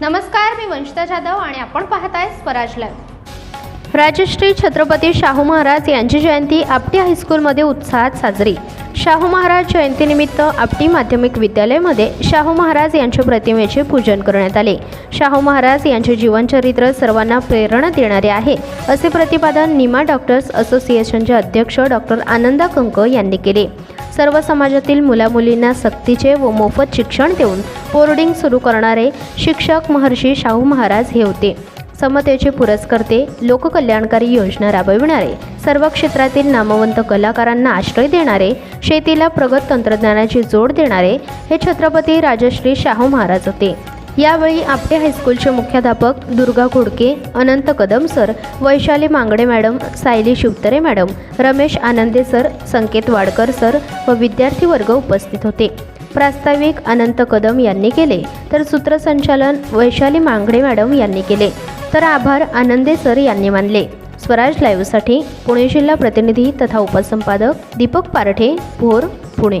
नमस्कार मी वंशिता जाधव आणि आपण पाहताय स्वराज लाईव्ह राजश्री छत्रपती शाहू महाराज यांची जयंती आपटी हायस्कूलमध्ये उत्साहात साजरी. शाहू महाराज जयंतीनिमित्त आपटी माध्यमिक विद्यालयामध्ये शाहू महाराज यांच्या प्रतिमेचे पूजन करण्यात आले. शाहू महाराज यांचे जीवनचरित्र सर्वांना प्रेरणा देणारे आहे असे प्रतिपादन निमा डॉक्टर्स असोसिएशनचे अध्यक्ष डॉक्टर आनंदा कंक यांनी केले. सर्व समाजातील मुलामुलींना सक्तीचे व मोफत शिक्षण देऊन बोर्डिंग सुरू करणारे शिक्षक महर्षी शाहू महाराज हे होते. समतेचे पुरस्कर्ते लोककल्याणकारी योजना राबविणारे सर्व क्षेत्रातील नामवंत कलाकारांना आश्रय देणारे शेतीला प्रगत तंत्रज्ञानाची जोड देणारे हे छत्रपती राजश्री शाहू महाराज होते. यावेळी आपटे हायस्कूलचे मुख्याध्यापक Durga Ghodke Anant Kadam sir Vaishali Mangde madam Sayali Shivtare madam Ramesh Anande sir Sanket Wadkar sir व विद्यार्थी वर्ग उपस्थित होते. प्रास्ताविक अनंत कदम यांनी केले तर सूत्रसंचालन वैशाली मांगडे मॅडम यांनी केले तर आभार आनंदे सर यांनी मानले. स्वराज लाईव्हसाठी पुणे जिल्हा प्रतिनिधी तथा उपसंपादक दीपक पारठे भोर पुणे.